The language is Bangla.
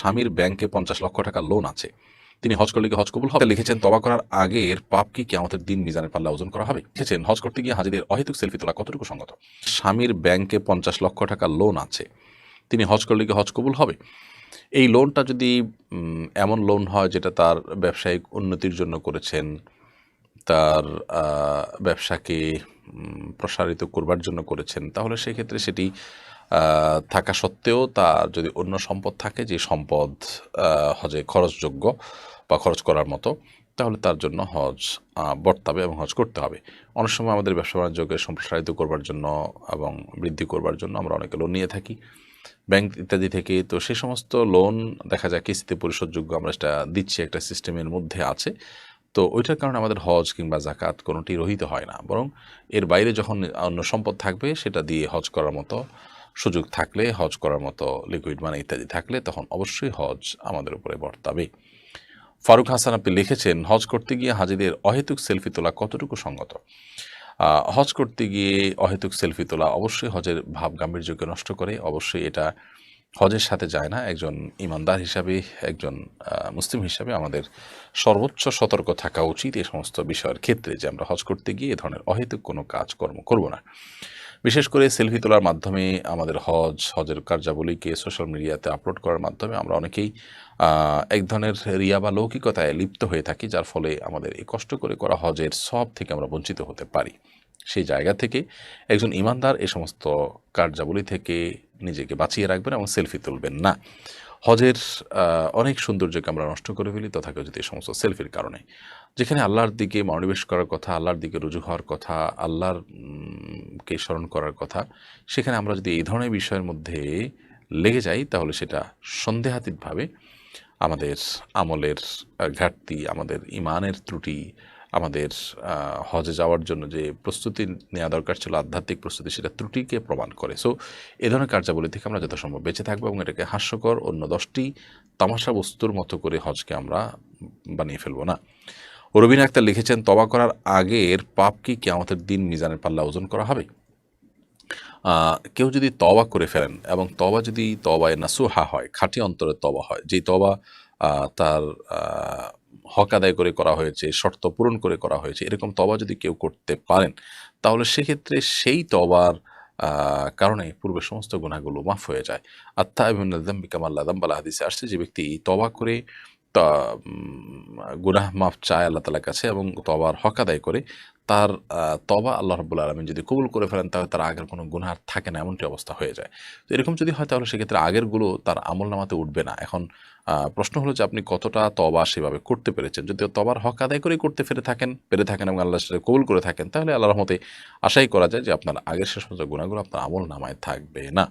স্বামীর ব্যাংকে পঞ্চাশ লক্ষ টাকা লোন আছে। তিনি হজ করলে হজ কবুল হবে? লিখেছেন, তবা করার আগের পাপ কি আমাদের দিন মিজানের পাল্লা ওজন করা হবে? লিখেছেন, হজ করতে গিয়ে হাজিদের অহেতুক সেলফি তোলা কতটুকু সঙ্গত? স্বামীর ব্যাংকে পঞ্চাশ লক্ষ টাকা লোন আছে। তিনি হজ করলে কি হজ কবুল হবে? এই লোনটা যদি এমন লোন হয় যেটা তার ব্যবসায়িক উন্নতির জন্য করেছেন তার ব্যবসাকে প্রসারিত করবার জন্য করেছেন, তাহলে সেক্ষেত্রে সেটি থাকা সত্ত্বেও তার যদি অন্য সম্পদ থাকে, যে সম্পদ হজে খরচযোগ্য বা খরচ করার মতো, তাহলে তার জন্য হজ বর্তাবে এবং হজ করতে হবে। অনেক সময় আমাদের ব্যবসা বাণিজ্যকে সম্প্রসারিত করবার জন্য এবং বৃদ্ধি করবার জন্য আমরা অনেকে লোন নিয়ে থাকি। ব্যাংক ইত্যাদি থেকে, তো সেই সমস্ত লোন দেখা যায় কিস্তিতে পরিশোধযোগ্য আমরা সেটা দিচ্ছি একটা সিস্টেমের মধ্যে আছে। তো ওইটার কারণে আমাদের হজ কিংবা জাকাত কোনোটি রহিত হয় না। বরং এর বাইরে যখন অন্য সম্পদ থাকবে, সেটা দিয়ে হজ করার মতো সুযোগ থাকলে, হজ করার মতো লিকুইড মানে ইত্যাদি থাকলে, তখন অবশ্যই হজ আমাদের উপরে বর্তাবে। ফারুক হাসান আপনি লিখেছেন, হজ করতে গিয়ে হাজিদের অহেতুক সেলফি তোলা কতটুকু সঙ্গত? হজ করতে গিয়ে অহেতুক সেলফি তোলা অবশ্যই হজের ভাব গাম্ভীর্যকে নষ্ট করে, অবশ্যই এটা হজের সাথে যায় না, একজন ইমানদার হিসাবে, একজন মুসলিম হিসাবে আমাদের সর্বোচ্চ সতর্ক থাকা উচিত এ সমস্ত বিষয়ের ক্ষেত্রে যে আমরা হজ করতে গিয়ে এ ধরনের অহেতুক কোনো কাজকর্ম করব না। বিশেষ করে সেলফি তোলার মাধ্যমে আমাদের হজ, হজের কার্যাবলীকে সোশ্যাল মিডিয়াতে আপলোড করার মাধ্যমে আমরা অনেকেই এক ধরনের রিয়া বা লৌকিকতায় লিপ্ত হয়ে থাকি, যার ফলে আমাদের এই কষ্ট করে করা হজের সব থেকে আমরা বঞ্চিত হতে পারি। সেই জায়গা থেকে একজন ইমানদার এ সমস্ত কার্যাবলী থেকে নিজেকে বাঁচিয়ে রাখবেন এবং সেলফি তুলবেন না। হজের অনেক সৌন্দর্যকে আমরা নষ্ট করে ফেলি তথাকথিত যদি এই সমস্ত সেলফির কারণে। যেখানে আল্লাহর দিকে মনোনিবেশ করার কথা, আল্লাহর দিকে রুজু হওয়ার কথা, আল্লাহর কে স্মরণ করার কথা, সেখানে আমরা যদি এই ধরনের বিষয়ের মধ্যে লেগে যাই, তাহলে সেটা সন্দেহাতীতভাবে আমাদের আমলের ঘাটতি, আমাদের ইমানের ত্রুটি আমাদের হজে যাওয়ার জন্য যে প্রস্তুতি নেওয়া দরকার ছিল, আধ্যাত্মিক প্রস্তুতি, সেটা ত্রুটিকে প্রমাণ করে। সো এ ধরনের কার্যাবলী থেকে আমরা যথাসম্ভব বেঁচে থাকব এবং এটাকে হাস্যকর অন্য দশটি তামাশা বস্তুর মতো করে হজকে আমরা বানিয়ে ফেলব না। রবিন আক্তার লিখেছেন তবা করার আগের পাপ কি কি আমাদের দিন মিজানের পাল্লা ওজন করা হবে? কেউ যদি তবা করে ফেলেন এবং তবা যদি তবায় নাসুহা হয়, খাঁটি অন্তরে তবা হয়, যেই তবা তার হক আদায় করে করা হয়েছে, শর্ত পূরণ করে করা হয়েছে, এরকম তবা যদি কেউ করতে পারেন, তাহলে সেক্ষেত্রে সেই তবার কারণে পূর্বে সমস্ত গুণাগুলো মাফ হয়ে যায়। আত্মা এবং বিকামাল্লা দাম্বালা হাদিসে আসছে যে ব্যক্তি তবা করে তা গুনাহ মাফ চায় আল্লাহ তালার কাছে এবং তবার হক আদায় করে। তার তবা আল্লাহ রব্বুল আলমিন যদি কবুল করে ফেলেন, তাহলে তার আগের কোনো গুনাহ থাকে না, এমনটি অবস্থা হয়ে যায়। তো এরকম যদি হয়, তাহলে সেক্ষেত্রে আগেরগুলো তার আমল নামাতে উঠবে না। এখন প্রশ্ন হলো যে আপনি কতটা তবা সেভাবে করতে পেরেছেন? যদি তবার হক আদায় করে করতে পেরে থাকেন পেরে থাকেন এবং আল্লাহ সাথে কবুল করে থাকেন, তাহলে আল্লাহর রহমতে আশাই করা যায় যে আপনার আগের শেষ সমস্ত গুণাগুলো আপনার আমল নামায় থাকবে না।